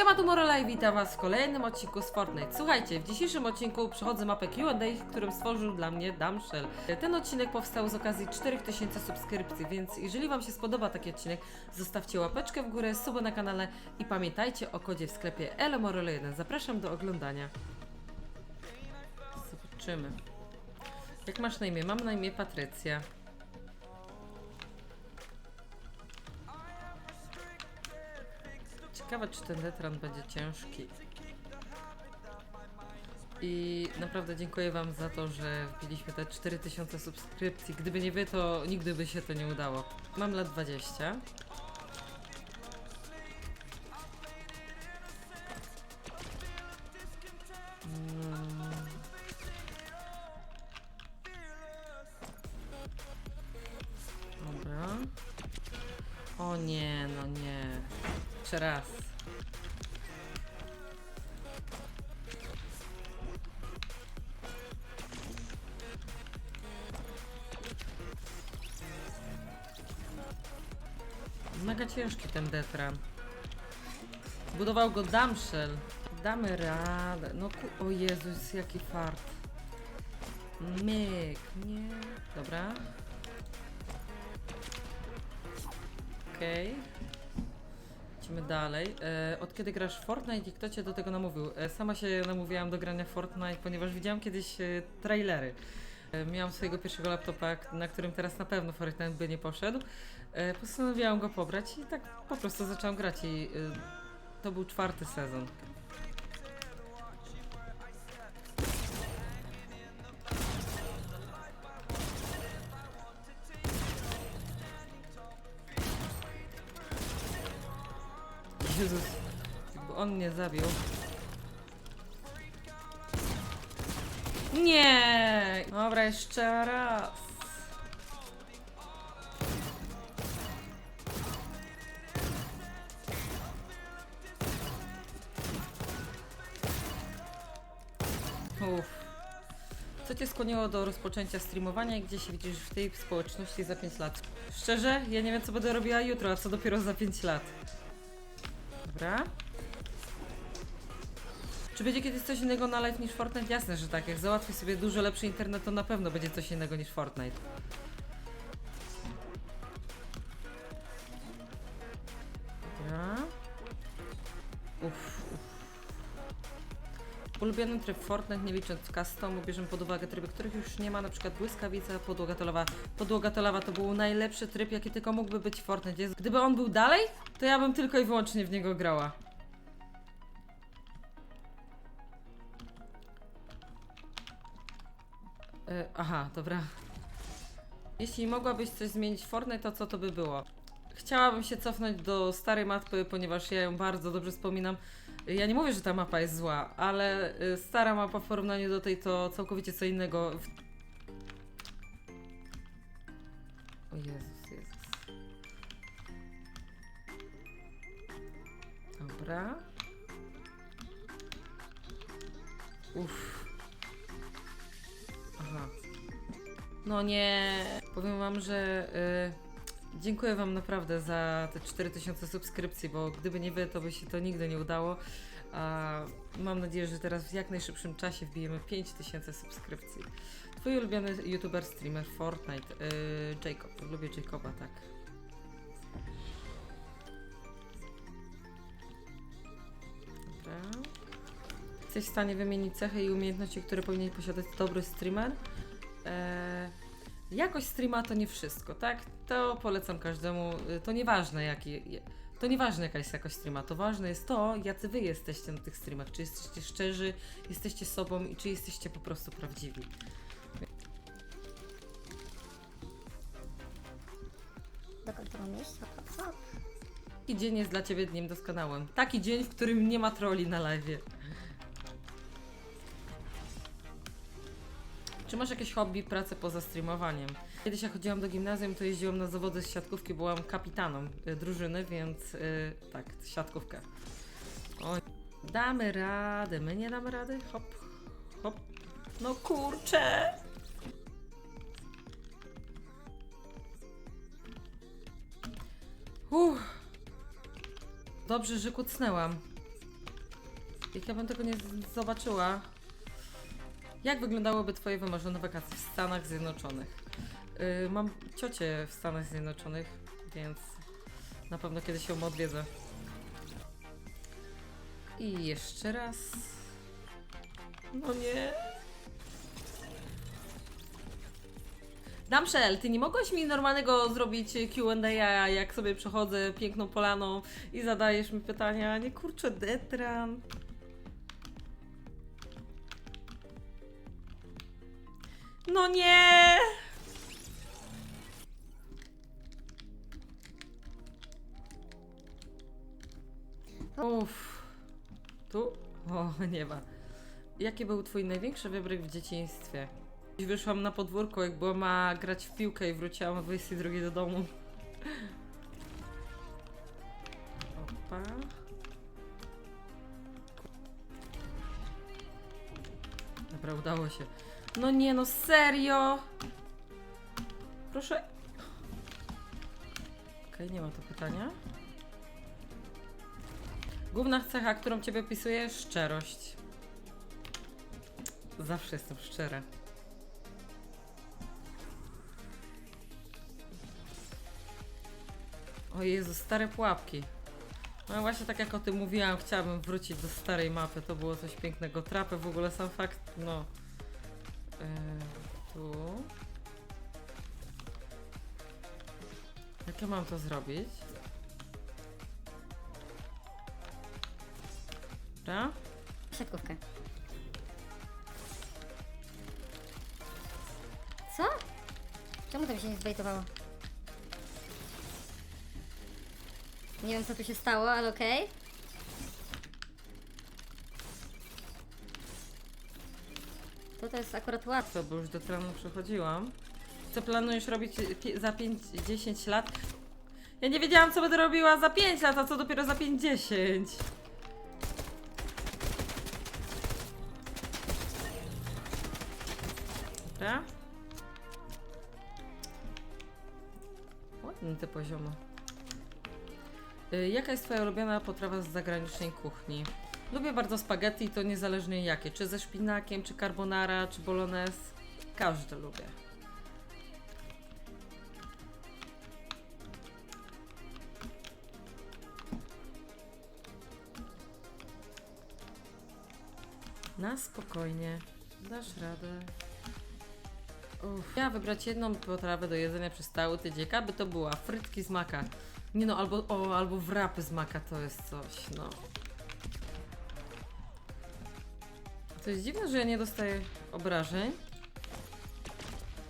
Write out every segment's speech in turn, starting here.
Siema tu Morela i witam was w kolejnym odcinku z Fortnite. Słuchajcie, w dzisiejszym odcinku przechodzę mapę Q&A, którym stworzył dla mnie Damshell. Ten odcinek powstał z okazji 4000 subskrypcji, więc jeżeli wam się spodoba taki odcinek, zostawcie łapeczkę w górę, suba na kanale i pamiętajcie o kodzie w sklepie LMorelo1. Zapraszam do oglądania. Zobaczymy. Jak masz na imię? Mam na imię Patrycja. Ciekawe, czy ten detran będzie ciężki. I naprawdę dziękuję Wam za to, że wbiliśmy te 4000 subskrypcji. Gdyby nie Wy, to nigdy by się to nie udało. Mam lat 20. Mm. Dobra. O nie, nie. Jeszcze raz. Mega ciężki ten detran. Budował go Damshell. Damy radę. No ku... O Jezus, jaki fart. Myk, nie. Dobra. Okej. Lecimy dalej. E, od kiedy grasz Fortnite i kto cię do tego namówił? E, sama się namówiłam do grania Fortnite, ponieważ widziałam kiedyś e, trailery. E, miałam swojego pierwszego laptopa, na którym teraz na pewno Fortnite by nie poszedł. E, postanowiłam go pobrać i tak po prostu zaczęłam grać i e, to był czwarty sezon. Mnie zabił. Nie! Dobra, jeszcze raz. Uff. Co cię skłoniło do rozpoczęcia streamowania i gdzie się widzisz w tej społeczności za 5 lat? Szczerze, ja nie wiem co będę robiła jutro, a co dopiero za 5 lat. Dobra. Czy będzie kiedyś coś innego na live niż Fortnite? Jasne, że tak. Jak załatwię sobie dużo lepszy internet, to na pewno będzie coś innego niż Fortnite. Dobra. Uff. Ulubiony tryb Fortnite, nie licząc customu, bierzemy pod uwagę tryby, których już nie ma, przykład błyskawica, podłoga to. Podłoga to to był najlepszy tryb, jaki tylko mógłby być w Fortnite. Gdyby on był dalej, to ja bym tylko i wyłącznie w niego grała. E, aha, dobra. Jeśli mogłabyś coś zmienić w Fortnite, to co to by było? Chciałabym się cofnąć do starej mapy, ponieważ ja ją bardzo dobrze wspominam. Ja nie mówię, że ta mapa jest zła, ale y, stara mapa w porównaniu do tej to całkowicie co innego. O Jezus, Jezus. Dobra. Uff. No nie. Powiem wam, że y, dziękuję wam naprawdę za te 4000 subskrypcji, bo gdyby nie wy, to by się to nigdy nie udało. A mam nadzieję, że teraz w jak najszybszym czasie wbijemy 5000 subskrypcji. Twój ulubiony youtuber, streamer Fortnite, y, Jacob. Lubię Jacoba, tak. Dobra. Jesteś w stanie wymienić cechy i umiejętności, które powinien posiadać dobry streamer? Eee, jakość streama to nie wszystko, tak? To polecam każdemu. y, To nieważne jaki. To nieważne jaka jest jakość streama, to ważne jest to, jacy wy jesteście na tych streamach. Czy jesteście szczerzy, jesteście sobą i czy jesteście po prostu prawdziwi. do którego miejsca, to co? Taki dzień jest dla ciebie dniem doskonałym. Taki dzień, w którym nie ma troli na live. Czy masz jakieś hobby, pracę poza streamowaniem? Kiedyś jak chodziłam do gimnazjum, to jeździłam na zawody z siatkówki, byłam kapitaną y, drużyny, więc y, tak, siatkówkę. O, damy radę, my nie damy rady? Hop, hop. No kurczę! Uff. Dobrze, że kucnęłam. Jak ja bym tego nie zobaczyła. Jak wyglądałyby twoje wymarzone wakacje w Stanach Zjednoczonych? Yy, mam ciocię w Stanach Zjednoczonych, więc na pewno kiedyś ją odwiedzę. I jeszcze raz. No nie. Damszel, ty nie mogłaś mi normalnego zrobić Q&A, jak sobie przechodzę piękną polaną i zadajesz mi pytania, nie kurczę, Detran. No nie! Uff. Tu? O, nie ma. Jaki był twój największy wybryk w dzieciństwie? Wyszłam na podwórko, jak była ma grać w piłkę i wróciłam o 22 do domu. Opa. Dobra, udało się. No nie, no serio! Proszę. Okej, nie ma to pytania. Główna cecha, którą ciebie opisuje, szczerość. Zawsze jestem szczera. O Jezu, stare pułapki. No właśnie tak jak o tym mówiłam, chciałabym wrócić do starej mapy, to było coś pięknego. Trapy w ogóle sam fakt, no. Tu. Jak ja mam to zrobić? Dobra. Siatkówkę. Co? Czemu to mi się nie zbejtowało? Nie wiem co tu się stało, ale okej. To to jest akurat łatwe. Bo już do trenu przechodziłam. Co planujesz robić za 5-10 lat? Ja nie wiedziałam, co będę robiła za 5 lat, a co dopiero za 5-10. Dobra. Ładne te poziomy. Jaka jest Twoja ulubiona potrawa z zagranicznej kuchni? Lubię bardzo spaghetti, to niezależnie jakie. Czy ze szpinakiem, czy carbonara, czy bolognese. Każde lubię. Na spokojnie. Dasz radę. Uff. Ja wybrać jedną potrawę do jedzenia przez cały tydzień, aby to była frytki z maka. Nie no, albo, o, albo wrapy z maka to jest coś, no. To jest dziwne, że ja nie dostaję obrażeń.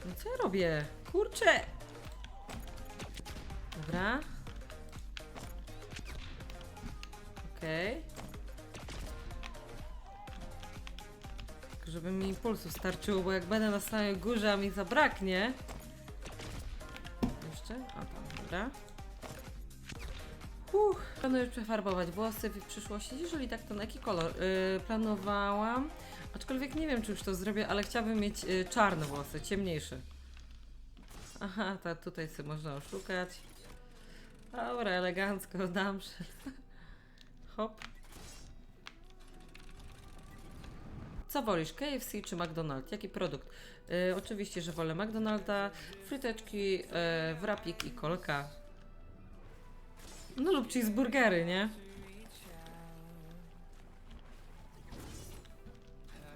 No co ja robię? Kurczę! Dobra. Okej. Tylko Żeby mi impulsu starczyło, bo jak będę na samej górze, a mi zabraknie. Jeszcze? A tam, dobra. Uff, planuję przefarbować włosy w przyszłości. Jeżeli tak, to na jaki kolor? Yy, planowałam. Aczkolwiek nie wiem, czy już to zrobię, ale chciałabym mieć y, czarne włosy, ciemniejsze. Aha, tak tutaj sobie można oszukać. Dobra, elegancko, dam się. Hop. Co wolisz, KFC czy McDonald's? Jaki produkt? Y, oczywiście, że wolę McDonalda, fryteczki, y, wrapik i kolka. No lub cheeseburgery, nie?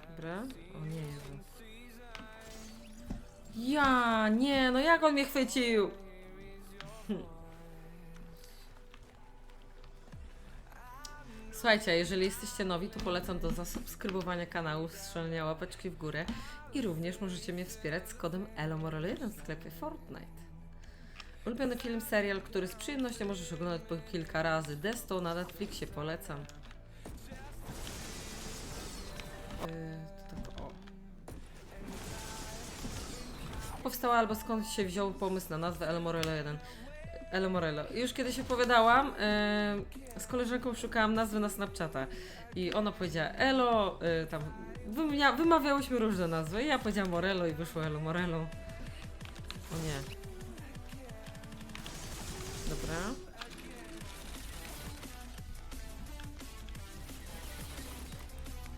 Dobra. O nie, Jezu. Ja, nie, no jak on mnie chwycił? Słuchajcie, jeżeli jesteście nowi, to polecam do zasubskrybowania kanału, strzelenia łapeczki w górę i również możecie mnie wspierać z kodem ELOMORAL1 w sklepie Fortnite. Ulubiony film, serial, który z przyjemnością możesz oglądać po kilka razy. Desto na Netflixie polecam. Yy, to tak, o. Powstała albo skąd się wziął pomysł na nazwę El Morello 1. El Morello. Już kiedyś opowiadałam, yy, z koleżanką szukałam nazwy na Snapchata i ona powiedziała Elo, yy, tam wymawiałyśmy różne nazwy ja powiedziałam Morello i wyszło Elo Morello. O nie. Dobra.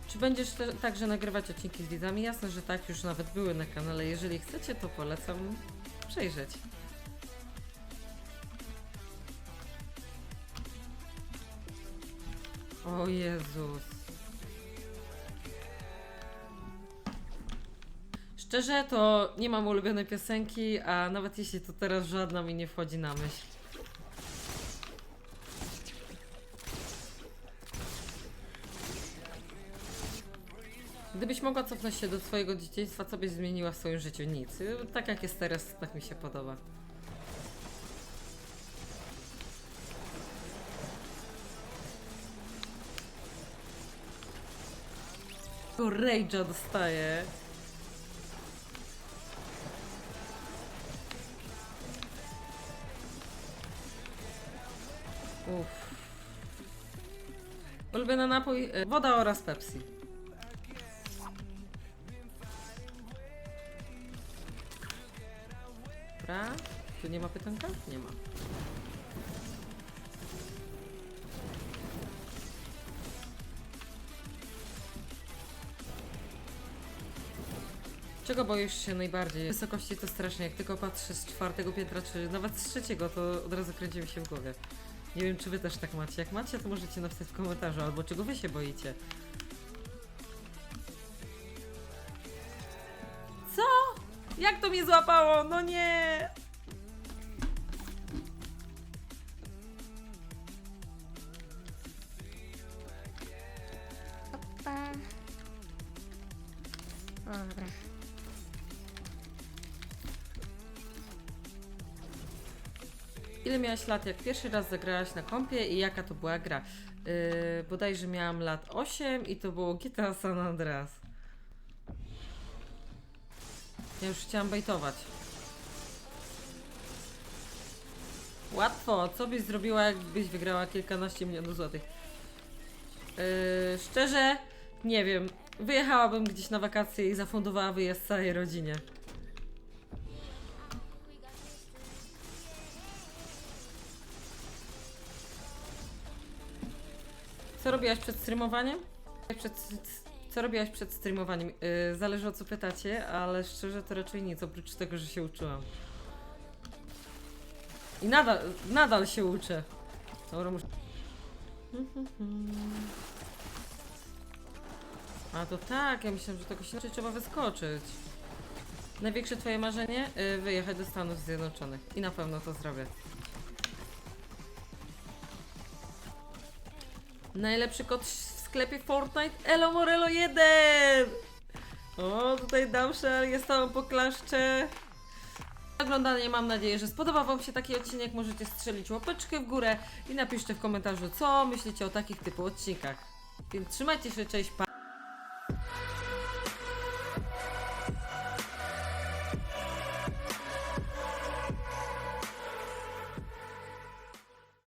Czy będziesz te, także nagrywać odcinki z widzami? Jasne, że tak, już nawet były na kanale. Jeżeli chcecie, to polecam przejrzeć. O Jezus. Szczerze, to nie mam ulubionej piosenki, a nawet jeśli to teraz żadna mi nie wchodzi na myśl. Gdybyś mogła cofnąć się do swojego dzieciństwa, co byś zmieniła w swoim życiu? Nic. Tak jak jest teraz, tak mi się podoba. Tylko Rage'a dostaję. Uff. Ulubiony napój, y, woda oraz Pepsi. Tu nie ma pytanka? Nie ma. Czego boisz się najbardziej? Wysokości to strasznie, jak tylko patrzę z czwartego piętra, czy nawet z trzeciego, to od razu kręci mi się w głowie. Nie wiem, czy wy też tak macie. Jak macie, to możecie napisać w komentarzu, albo czego wy się boicie. Co? Jak to mnie złapało? No nie! Dobra. Ile miałaś lat, jak pierwszy raz zagrałaś na kompie i jaka to była gra? Yy, bodajże miałam lat 8 i to było GTA San Andreas. Ja już chciałam bejtować. Łatwo, co byś zrobiła, jakbyś wygrała kilkanaście milionów złotych? Yy, szczerze, nie wiem. Wyjechałabym gdzieś na wakacje i zafundowała wyjazd całej rodzinie. Co robiłaś przed streamowaniem? Przed, co robiłaś przed streamowaniem? Yy, zależy o co pytacie, ale szczerze to raczej nic, oprócz tego, że się uczyłam. I nadal, nadal się uczę. Dobra, muszę... A to tak, ja myślałam, że tego się inaczej trzeba wyskoczyć. Największe twoje marzenie? Yy, wyjechać do Stanów Zjednoczonych. I na pewno to zrobię. Najlepszy kot w sklepie Fortnite Elo Morelo 1! O, tutaj Damszel, jest tam poklaszcze. Oglądanie, mam nadzieję, że spodobał Wam się taki odcinek. Możecie strzelić łapeczkę w górę i napiszcie w komentarzu, co myślicie o takich typu odcinkach. Więc trzymajcie się, cześć, pa!